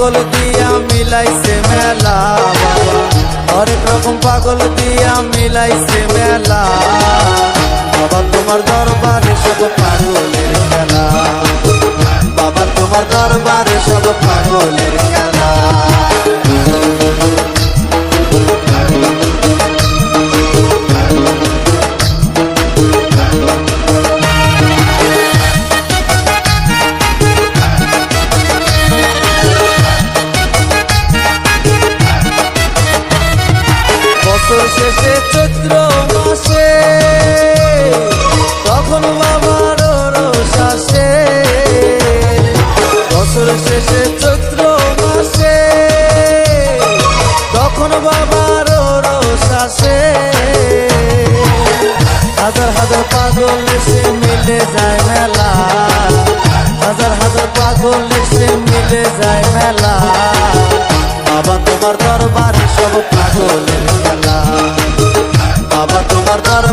পাগল দিয়া মিলাইছে মেলা, বাবা। হরেক রকম পাগল দিয়া মিলাইছে মেলা। বাবা, তোমার দরবারে সব পাগলের খেলা বাবা, তোমার দরবারে সব পাগলের বছর শেষে চৈত্র মাসে। তখন বাবার আসে। বছর শেষে চৈত্র মাসে। তখন বাবার আসে। হাজার হাজার পাগল এসে মিলে যায় মেলা। হাজার হাজার পাগল এসে মিলে যায় মেলা।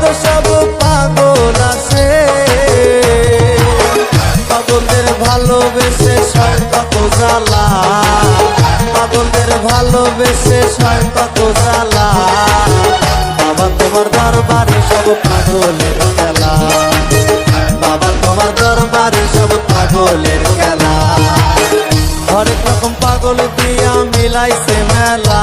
তো সব পাগল আছে। পাগলদের ভালোবেসে সয় কত জ্বালা। পাগলদের ভালোবেসে সয় কত জ্বালা। বাবা তোমার দরবারে সব পাগলের খেলা। বাবা তোমার দরবারে সব পাগলের খেলা। হরেক রকম পাগল দিয়া মিলাইছে মেলা।